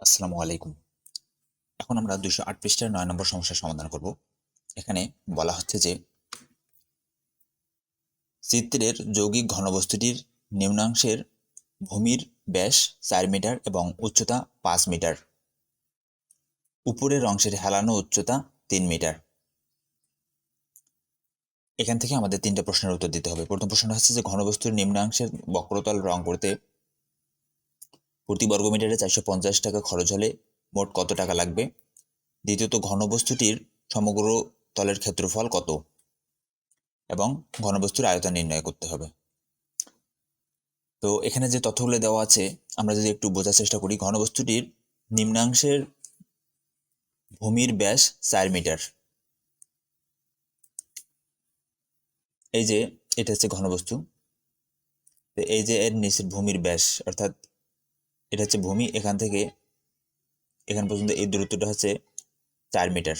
আসসালামু আলাইকুম। এখন আমরা দুশো আট পৃষ্ঠার নয় নম্বর সমস্যার সমাধান করব। এখানে বলা হচ্ছে যে, চিত্রের যৌগিক ঘনবস্তুটির নিম্নাংশের ভূমির ব্যাস চার মিটার এবং উচ্চতা পাঁচ মিটার। উপরের অংশের হেলানো উচ্চতা তিন মিটার। এখান থেকে আমাদের তিনটা প্রশ্নের উত্তর দিতে হবে। প্রথম প্রশ্নটা হচ্ছে যে, ঘনবস্তুর নিম্নাংশের বক্রতল রং করতে প্রতি বর্গমিটারে চারশো পঞ্চাশ টাকা খরচ হলে মোট কত টাকা লাগবে? দ্বিতীয়ত, ঘনবস্তুটির সমগ্র তলের ক্ষেত্রফল কত? এবং ঘনবস্তুর আয়তন নির্ণয় করতে হবে। তো এখানে যে তথ্যগুলো দেওয়া আছে, আমরা যদি একটু বোঝার চেষ্টা করি, ঘনবস্তুটির নিম্নাংশের ভূমির ব্যাস চার মিটার। এই যে, এটা হচ্ছে ঘনবস্তু। তো এই যে এর নিচের ভূমির ব্যাস, অর্থাৎ এটা হচ্ছে ভূমি, এখান থেকে এখান পর্যন্ত এই দূরত্বটা হচ্ছে চার মিটার।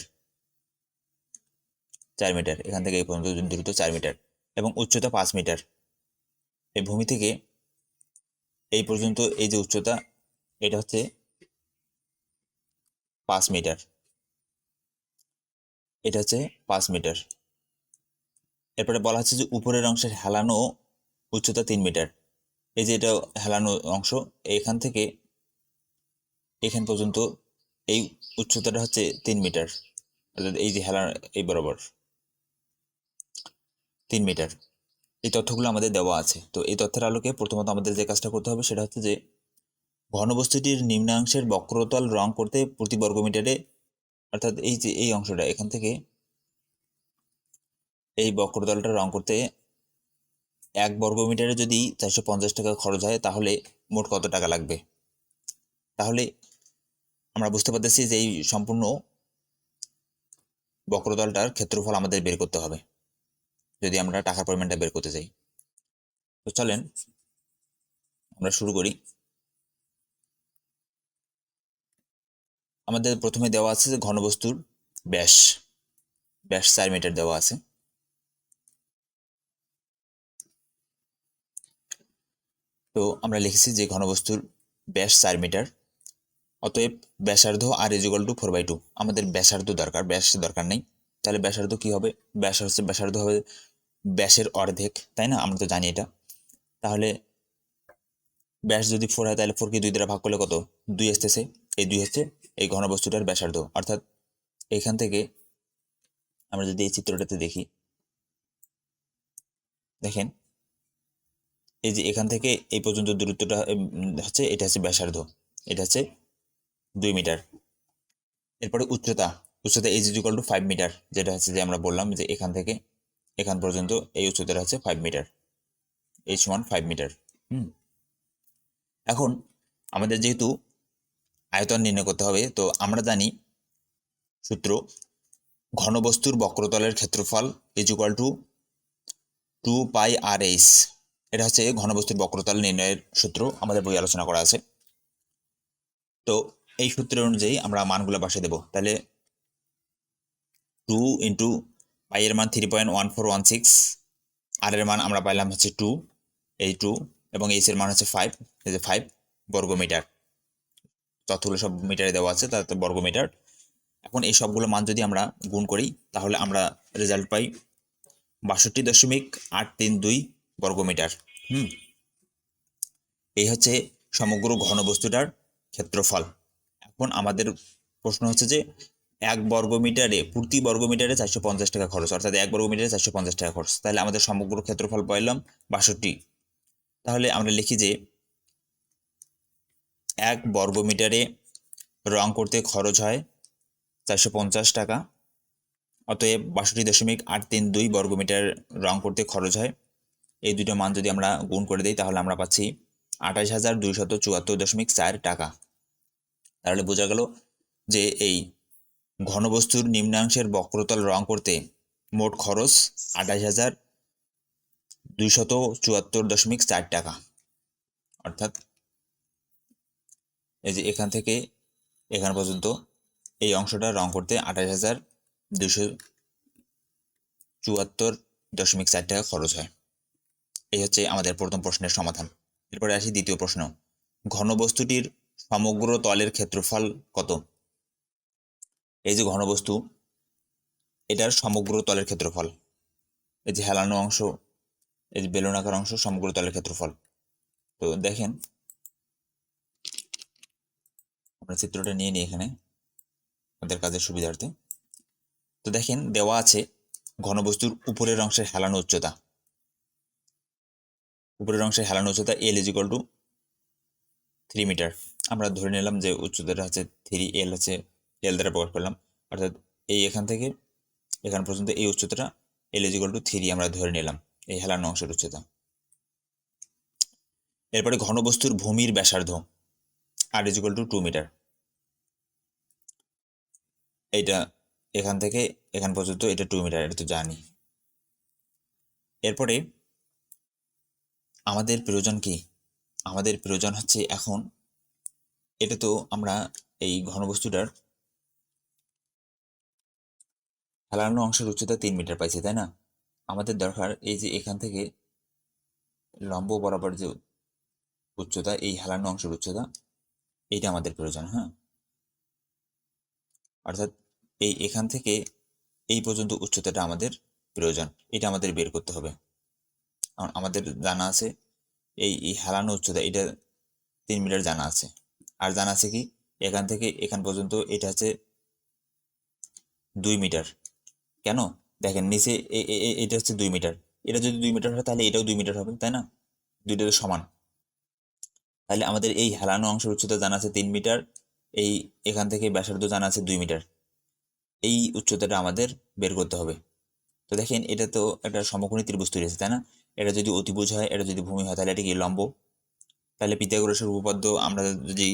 চার মিটার, এখান থেকে এই পর্যন্ত দূরত্ব চার মিটার এবং উচ্চতা পাঁচ মিটার। এই ভূমি থেকে এই পর্যন্ত এই যে উচ্চতা, এটা হচ্ছে পাঁচ মিটার। এটা হচ্ছে পাঁচ মিটার। এরপরে বলা হচ্ছে যে উপরের অংশের হেলানো উচ্চতা তিন মিটার। এই যে এটা হেলানো অংশ এখান থেকে এখান পর্যন্ত এই উচ্চতাটা হচ্ছে তিন মিটার। অর্থাৎ এই যে হেলা এই বরাবর তিন মিটার। এই তথ্যগুলো আমাদের দেওয়া আছে। তো এই তথ্যের আলোকে প্রথমত আমাদের যে কাজটা করতে হবে সেটা হচ্ছে যে, ঘনবস্তুটির নিম্নাংশের বক্রতল রং করতে প্রতি বর্গ মিটারে, অর্থাৎ এই যে এই অংশটা, এখান থেকে এই বক্রতলটা রং করতে এক বর্গমিটারে যদি চারশো পঞ্চাশ টাকা খরচ হয়, তাহলে মোট কত টাকা লাগবে? তাহলে আমরা বুঝতে পারতেছি যে এই সম্পূর্ণ বক্রতলটার ক্ষেত্রফল আমাদের বের করতে হবে, যদি আমরা টাকার পরিমাণটা বের করতে চাই। তো চলেন, আমরা শুরু করি। আমাদের প্রথমে দেওয়া আছে যে ঘনবস্তুর ব্যাস ব্যাস চার মিটার দেওয়া আছে। তো আমরা লিখেছি যে ঘনবস্তুর ব্যাস চার মিটার, অতএব ব্যাসার্ধ R equal to four by two আমাদের ব্যাসার্ধ দরকার, ব্যাস দরকার নেই। তাহলে ব্যাসার্ধ কি হবে? ব্যাস হচ্ছে ব্যাসার্ধ হবে ব্যাসের অর্ধেক, তাই না? আমরা তো জানি এটা। তাহলে ব্যাস যদি ফোর হয়, তাহলে ফোরকে দুই দ্বারা ভাগ করলে কত? দুই আসতেছে। এই দুই হচ্ছে এই ঘনবস্তুটার ব্যাসার্ধ। অর্থাৎ এখান থেকে আমরা যদি এই চিত্রটাতে দেখি, দেখেন এই যে এখান থেকে এই পর্যন্ত দূরত্বটা হচ্ছে এটা হচ্ছে ব্যাসার্ধ। এটা হচ্ছে দুই মিটার। এরপরে উচ্চতা উচ্চতা H equal to five metre যেটা হচ্ছে যে আমরা বললাম যে এখান থেকে, এখান পর্যন্ত এই উচ্চতাটা হচ্ছে five metre H one five metre hmm. এখন আমাদের যেহেতু আয়তন নির্ণয় করতে হবে, তো আমরা জানি সূত্র ঘনবস্তুর বক্রতলের ক্ষেত্রফল is equal to two pi R H এটা হচ্ছে ঘনবস্তুর বক্রতল নির্ণয়ের সূত্র, আমাদের বই আলোচনা করা আছে। তো এই সূত্রের অনুযায়ী আমরা মানগুলো বাসে দেব। তাহলে টু ইন্টু পাই মান three point one four one six R এর মান আমরা পাইলাম হচ্ছে টু এই টু এবং এইচ এর মান হচ্ছে ফাইভ এই যে ফাইভ বর্গমিটার। তথ্যগুলো সব মিটারে দেওয়া আছে তাতে বর্গমিটার। এখন এই সবগুলো মান যদি আমরা গুণ করি, তাহলে আমরা রেজাল্ট পাই বাষট্টি দশমিক আট তিন দুই বর্গমিটার। হুম। এই হচ্ছে সমগ্র ঘনবস্তুটার ক্ষেত্রফল। এখন আমাদের প্রশ্ন হচ্ছে যে, এক বর্গমিটারে, প্রতি বর্গমিটারে চারশো পঞ্চাশ টাকা খরচ, অর্থাৎ এক বর্গমিটারে চারশো পঞ্চাশ টাকা খরচ। তাহলে আমাদের সমগ্র ক্ষেত্রফল পাইলাম বাষট্টি। তাহলে আমরা লিখি যে, এক বর্গমিটারে রং করতে খরচ হয় চারশো পঞ্চাশ টাকা, অতএব বাষট্টি দশমিক আট তিন দুই বর্গমিটার রং করতে খরচ হয় এই দুটো মান যদি আমরা গুণ করে দিই, তাহলে আমরা পাচ্ছি আঠাশ হাজার দুইশত চুয়াত্তর দশমিক চার টাকা। তাহলে বোঝা গেল যে এই ঘনবস্তুর নিম্নাংশের বক্রতল রং করতে মোট খরচ আঠাশ হাজার দুইশত চুয়াত্তর দশমিক চার টাকা। অর্থাৎ এই যে এখান থেকে এখান পর্যন্ত এই অংশটা রং করতে আঠাশ হাজার দুশো চুয়াত্তর দশমিক চার টাকা খরচ হয়। এই হচ্ছে আমাদের প্রথম প্রশ্নের সমাধান। এরপরে আসি দ্বিতীয় প্রশ্ন। ঘনবস্তুটির সমগ্র তলের ক্ষেত্রফল কত? এই যে ঘনবস্তু, এটার সমগ্র তলের ক্ষেত্রফল। এই যে হেলানো অংশ, এই যে বেলুনাকার অংশ, সমগ্র তলের ক্ষেত্রফল। তো দেখেন, আমরা চিত্রটা নিয়ে নিই এখানে, আমাদের কাজের সুবিধার্থে। তো দেখেন, দেওয়া আছে ঘনবস্তুর উপরের অংশের হেলানো উচ্চতা। উপরের অংশে হেলানো উচ্চতা L is two three metre আমরা ধরে নিলাম যে উচ্চতাটা হচ্ছে থ্রি এল হচ্ছে এল দ্বারা প্রকাশ করলাম। অর্থাৎ এই এখান থেকে, এখান পর্যন্ত এই উচ্চতাটা এল ইজ টু থ্রি আমরা ধরে নিলাম এই হেলানো অংশের উচ্চতা। এরপরে ঘনবস্তুর ভূমির ব্যাসার্ধ R is two two metre এইটা এখান থেকে, এখান পর্যন্ত এটা টু মিটার এটা তো জানি। এরপরে আমাদের প্রয়োজন কি? আমাদের প্রয়োজন হচ্ছে এখন। এটা তো আমরা এই ঘনবস্তুটার হেলানো অংশের উচ্চতা তিন মিটার পাইছি, তাই না? আমাদের দরকার এই যে এখান থেকে লম্ব বরাবর যে উচ্চতা, এই হেলানো অংশের উচ্চতা, এইটা আমাদের প্রয়োজন হ্যাঁ? অর্থাৎ এই এখান থেকে এই পর্যন্ত উচ্চতাটা আমাদের প্রয়োজন, এটা আমাদের বের করতে হবে। আমাদের জানা আছে এই এই হেলানো উচ্চতা, এটা তিন মিটার জানা আছে। আর জানা আছে কি? এখান থেকে, এখান পর্যন্ত এটা হচ্ছে দুই মিটার। কেন? দেখেন নিচে এটা হচ্ছে দুই মিটার। এটা যদি দুই মিটার হয়, তাহলে এটাও দুই মিটার হবে, তাই না? দুইটা তো সমান। তাহলে আমাদের এই হেলানো অংশের উচ্চতা জানা আছে তিন মিটার, এই এখান থেকে ব্যাসার্ধ জানা আছে দুই মিটার। এই উচ্চতাটা আমাদের বের করতে হবে। তো দেখেন, এটা তো একটা সমকোণী ত্রিভুজ তৈরি হয়েছে, তাই না? এটা যদি অতিভুজ হয়, এটা যদি ভূমি হয়, তাহলে এটা কি লম্ব? তাহলে পিথাগোরাসের উপপাদ্য আমরা যদি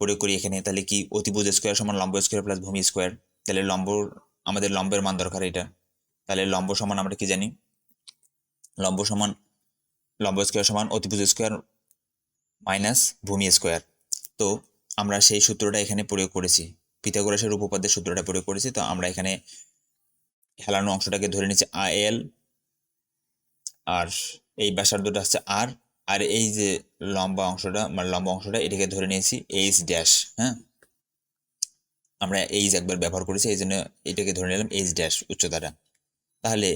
প্রয়োগ করি এখানে, তাহলে কি অতিভুজ স্কোয়ার সমান লম্ব স্কোয়ার প্লাস ভূমি স্কোয়ার তাহলে লম্ব, আমাদের লম্বের মান দরকার এটা। তাহলে লম্ব সমান আমরা কি জানি? লম্ব সমান, লম্ব স্কোয়ার সমান অতিভুজ স্কোয়ার মাইনাস ভূমি স্কোয়ার তো আমরা সেই সূত্রটা এখানে প্রয়োগ করেছি। পিথাগোরাসের উপপাদ্যের সূত্রটা প্রয়োগ করেছি। তো আমরা এখানে হেলানো অংশটাকে ধরে নিচ্ছি আ এল আর এই ব্যাসার্ধটা হচ্ছে আর আর এই যে লম্বা অংশটা মানে লম্বা অংশটা, এটাকে ধরে নিয়েছি এইচ ড্যাশ হ্যাঁ? আমরা এইচ একবার ব্যবহার করেছি, এই জন্য এটাকে ধরে নিলাম এইচ ড্যাশ উচ্চতাটা। তাহলে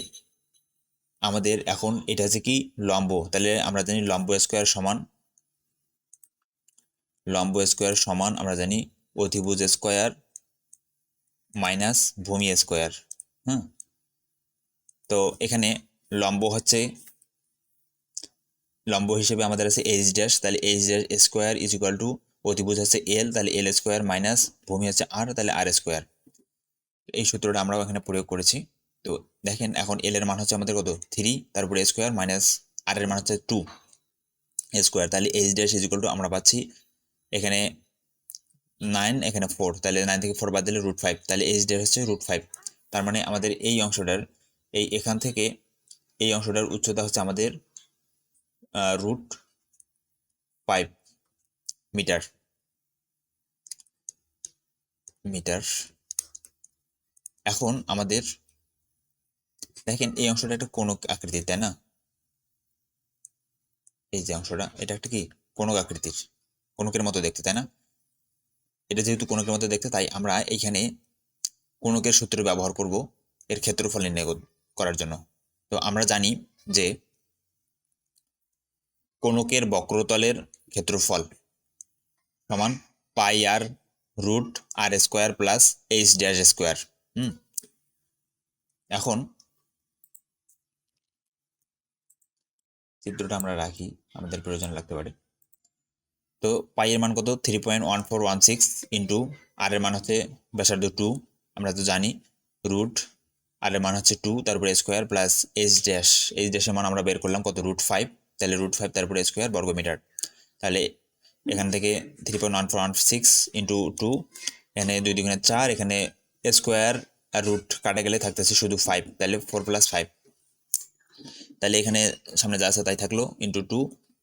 আমাদের এখন এটা হচ্ছে কি? লম্ব। তাহলে আমরা জানি লম্ব স্কোয়ার সমান, লম্ব স্কোয়ার সমান আমরা জানি অতিভুজ স্কোয়ার মাইনাস ভূমি স্কোয়ার হ্যাঁ? তো এখানে লম্ব হচ্ছে, লম্ব হিসেবে আমাদের আছে এইচ ড্যাশ তাহলে H dash square is equal to অতিভুজ হচ্ছে এল তাহলে এল স্কোয়ার মাইনাস ভূমি হচ্ছে আর তাহলে আর স্কোয়ার এই সূত্রটা আমরাও এখানে প্রয়োগ করেছি। তো দেখেন এখন এল এর মান হচ্ছে আমাদের কত? থ্রি তারপরে স্কোয়ার মাইনাস আর এর মান হচ্ছে টু স্কোয়ার তাহলে H dash is equal to আমরা পাচ্ছি এখানে নাইন এখানে ফোর তাহলে নাইন থেকে ফোর বাদ দিলে রুট ফাইভ তাহলে এইচ ড্যাশ হচ্ছে রুট ফাইভ তার মানে আমাদের এই অংশটার, এই এখান থেকে এই অংশটার উচ্চতা হচ্ছে আমাদের রুট ফাইভ মিটার মিটার এখন আমাদের, দেখেন এই অংশটা একটা কোনক আকৃতির, তাই না? এই যে অংশটা, এটা একটা কি? কোনক আকৃতির কোনকের মতো দেখতে, তাই না? এটা যেহেতু কোনকের মতো দেখতে, তাই আমরা এইখানে কোনকের সূত্র ব্যবহার করব এর ক্ষেত্রফল নির্ণয় করার জন্য। তো আমরা জানি যে কোনকের বক্রতলের ক্ষেত্রফল সমান pi R root R square plus H dash square, hmm? এখন চিত্রটা আমরা রাখি, আমাদের প্রয়োজন লাগতে পারে। তো পাই এর মান কত? Three point one four one six into R এর মান হচ্ছে ব্যাসার্ধ টু আমরা তো জানি রুট আর এর মান হচ্ছে টু তারপরে square plus H dash H ড্যাশের মান আমরা বের করলাম কত? রুট ফাইভ তাহলে রুট ফাইভ তারপরে স্কোয়ার বর্গমিটার। তাহলে এখান থেকে three point one four one six into two এখানে দুই দুগুণে চার, এখানে স্কোয়ার আর রুট কাটা গেলে থাকতেছে শুধু ফাইভ তাহলে ফোর প্লাস ফাইভ তাহলে এখানে সামনে যা আছে তাই থাকল ইন্টু টু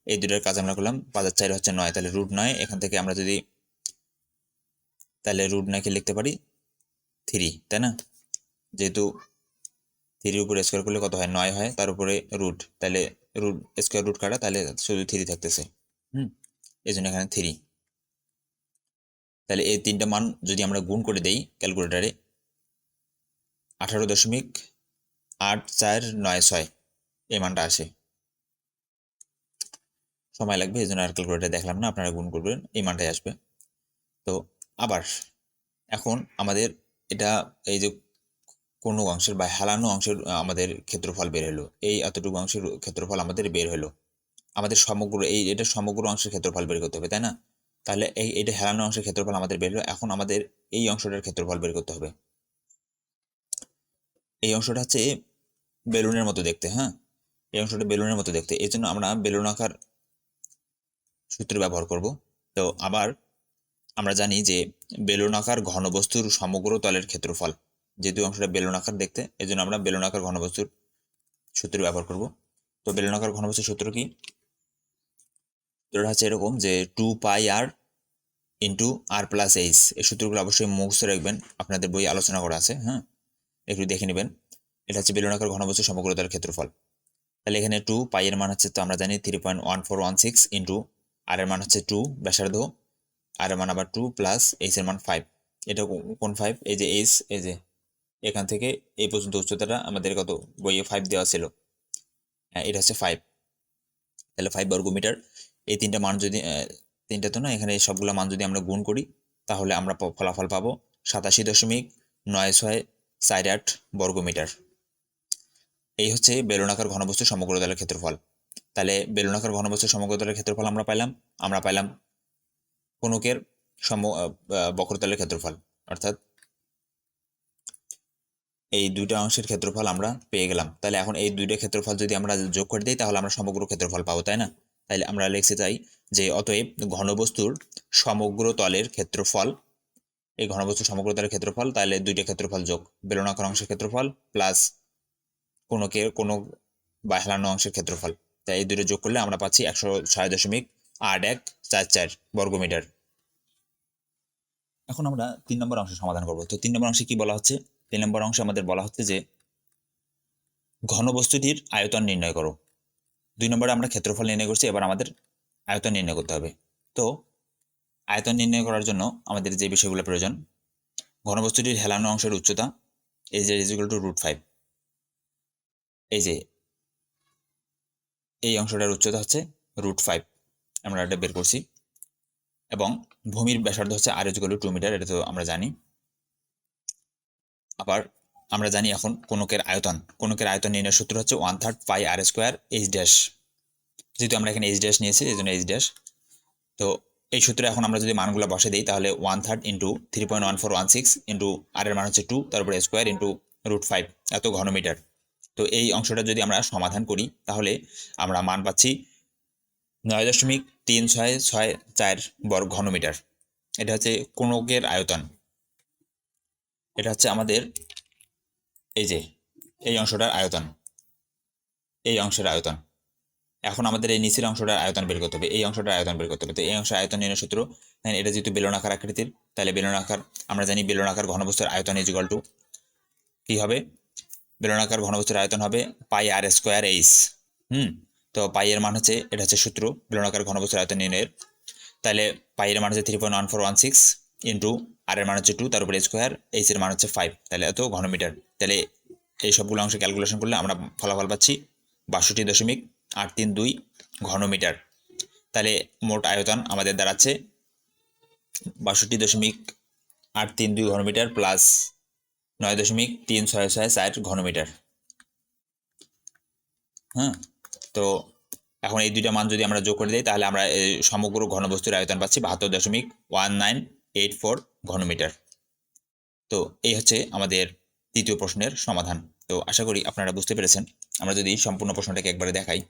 এই দুটোর কাজ আমরা করলাম, পাঁচ চার হচ্ছে নয়, তাহলে রুট নয়। এখান থেকে আমরা যদি, তাহলে রুট নয়কে লিখতে পারি? থ্রি তাই না? যেহেতু থ্রির উপরে স্কোয়ার করলে কত হয়? নয় হয়। তার উপরে রুট তাহলে রুট স্কোয়ার রুট কাটা, তাহলে শুধু থ্রি থাকতেছে। হুম? এই জন্য এখানে থ্রি তাহলে এই তিনটা মান যদি আমরা গুণ করে দেই ক্যালকুলেটারে আঠারো দশমিক আট চার নয় ছয়, এই মানটা আসে। সময় লাগবে এই জন্য আর ক্যালকুলেটার দেখলাম না, আপনারা গুণ করবেন, এই মানটাই আসবে। তো আবার, এখন আমাদের এটা, এই যে কোনো অংশের বা হেলানো অংশের আমাদের ক্ষেত্রফল বের হলো। এই এতটুকু অংশের ক্ষেত্রফল আমাদের বের হলো। আমাদের সমগ্র, এই এটা সমগ্র অংশের ক্ষেত্রফল বের করতে হবে, তাই না? তাহলে এই, এটা হেলানো অংশের ক্ষেত্রফল আমাদের বের হলো। এখন আমাদের এই অংশটার ক্ষেত্রফল বের করতে হবে। এই অংশটা হচ্ছে বেলুনের মতো দেখতে হ্যাঁ? এই অংশটা বেলুনের মতো দেখতে। এই জন্য আমরা বেলুন আকার সূত্র ব্যবহার করব। তো আবার আমরা জানি যে বেলুন আকার ঘনবস্তুর সমগ্র তলের ক্ষেত্রফল। যেহেতু অংশটা বেলুন আকার দেখতে এই জন্য আমরা বেলুন আকার ঘনবস্তুর সূত্র ব্যবহার করব। তো বেলুন আকার ঘনবস্তুর সূত্র কি? সূত্রটা হচ্ছে এরকম যে two pi R into R plus H এই সূত্রগুলো অবশ্যই মুখস্থ রাখবেন, আপনাদের বই আলোচনা করা আছে হ্যাঁ? একটু দেখে নেবেন। এটা হচ্ছে বেলুন আকার ঘনবস্তু সমগ্র তলের ক্ষেত্রফল। তাহলে এখানে টু পাই এর মান হচ্ছে, তো আমরা জানি three point one four one six into R এর মান হচ্ছে টু ব্যাসার্ধ। আর এর মান আবার টু প্লাস এইচ এর মান ফাইভ এটা কোন ফাইভ এই যে এইচ এই যে এখান থেকে এই পর্যন্ত উচ্চতাটা আমাদের কত? বইয়ে ফাইভ দেওয়া ছিল। হ্যাঁ এটা হচ্ছে ফাইভ তাহলে ফাইভ বর্গমিটার। এই তিনটা মান যদি তিনটা তো না, এখানে সবগুলো মান যদি আমরা গুণ করি, তাহলে আমরা ফলাফল পাবো সাতাশি দশমিক নয় ছয় চার আট বর্গমিটার। এই হচ্ছে বেলুনাকার ঘনবস্তু সমগ্র দলের ক্ষেত্রফল। তাহলে বেলুনাকার ঘনবস্তু সমগ্র দলের ক্ষেত্রফল আমরা পাইলাম। আমরা পাইলাম কোনকের সম বক্রতলের ক্ষেত্রফল। অর্থাৎ এই দুইটা অংশের ক্ষেত্রফল আমরা পেয়ে গেলাম। তাহলে এখন এই দুইটা ক্ষেত্রফল যদি আমরা যোগ করে দিই, তাহলে আমরা সমগ্র ক্ষেত্রফল পাবো, তাই না? তাহলে আমরা লিখতে চাই যে অতএব ঘনবস্তুর সমগ্র তলের ক্ষেত্রফল, এই ঘনবস্তুর সমগ্র তলের ক্ষেত্রফল, তাহলে দুইটা ক্ষেত্রফল যোগ। বেলনাকার অংশের ক্ষেত্রফল প্লাস কোনোকে কোনো বা হেলানো অংশের ক্ষেত্রফল। তাই এই দুটো যোগ করলে আমরা পাচ্ছি একশো ছয় দশমিক আট এক চার চার বর্গমিটার। এখন আমরা তিন নম্বর অংশ সমাধান করব। তো তিন নম্বর অংশে কি বলা হচ্ছে? তিন নম্বর অংশে আমাদের বলা হচ্ছে যে ঘনবস্তুটির আয়তন নির্ণয় করো। দুই নম্বরে আমরা ক্ষেত্রফল নির্ণয় করছি, এবার আমাদের আয়তন নির্ণয় করতে হবে। তো আয়তন নির্ণয় করার জন্য আমাদের যে বিষয়গুলো প্রয়োজন, ঘনবস্তুটির হেলানো অংশের উচ্চতা এই যে ইজিক্যাল টু রুট ফাইভ এই যে এই অংশটার উচ্চতা হচ্ছে রুট ফাইভ আমরা এটা বের করছি। এবং ভূমির ব্যাসার্ধ হচ্ছে আর টু টু মিটার এটা তো আমরা জানি। আবার আমরা জানি এখন কোনকের আয়তন। কোনকের আয়তন নির্ণয়ের সূত্র হচ্ছে one third pi R square H dash যেহেতু আমরা এখানে এইচ ড্যাশ নিয়েছি, এই জন্য এইচ ড্যাশ তো এই সূত্রে এখন আমরা যদি মানগুলো বসে দিই, তাহলে one third into three point one four one six into R এর মান হচ্ছে টু তারপরে স্কোয়ার ইন্টু রুট ফাইভ এত ঘনমিটার তো এই অংশটা যদি আমরা সমাধান করি, তাহলে আমরা মান পাচ্ছি নয় দশমিক তিন ছয় ছয় চার বর্গ ঘনমিটার এটা হচ্ছে কোনকের আয়তন। এটা হচ্ছে আমাদের এই যে, এই অংশটার আয়তন। এই অংশের আয়তন। এখন আমাদের এই নিচের অংশটার আয়তন বের করতে হবে। এই অংশটার আয়তন বের করতে হবে। তো এই অংশের আয়তন নির্ণয় সূত্র এটা যেহেতু বেলনাকার আকৃতির, তাহলে বেলনাকার, আমরা জানি বেলনাকার ঘনবস্তুর আয়তন ইজিকাল টু কী হবে? বেলনাকার ঘনবস্তুর আয়তন হবে পাই আর স্কোয়ার এইচ হুম? তো পাইয়ের মান হচ্ছে, এটা হচ্ছে সূত্র, বেলনাকার ঘনবস্তুর আয়তন নির্ণয়ের। তাহলে পাইয়ের মান হচ্ছে three point one four one six into R এর মান হচ্ছে টু তার উপরে স্কোয়ার এইচ এর মান হচ্ছে ফাইভ তাহলে এত ঘনমিটার তাহলে এই সবগুলো অংশ ক্যালকুলেশন করলে আমরা ফলাফল পাচ্ছি বাষট্টি দশমিক আট তিন দুই ঘনমিটার তাহলে মোট আয়তন আমাদের দাঁড়াচ্ছে বাষট্টি দশমিক আট তিন দুই ঘনমিটার প্লাস নয় দশমিক তিন ছয় ছয় চার ঘনমিটার হ্যাঁ তো এখন এই দুইটা মান যদি আমরা যোগ করে দিই, তাহলে আমরা সমগ্র ঘনবস্তুর আয়তন পাচ্ছি বাহাত্তর দশমিক ওয়ান নাইন এইট ফোর ঘনমিটার। তো এই হচ্ছে আমাদের তৃতীয় প্রশ্নের সমাধান। তো আশা করি আপনারা বুঝতে পেরেছেন। আমরা যদি সম্পূর্ণ প্রশ্নটাকে একবারে দেখাই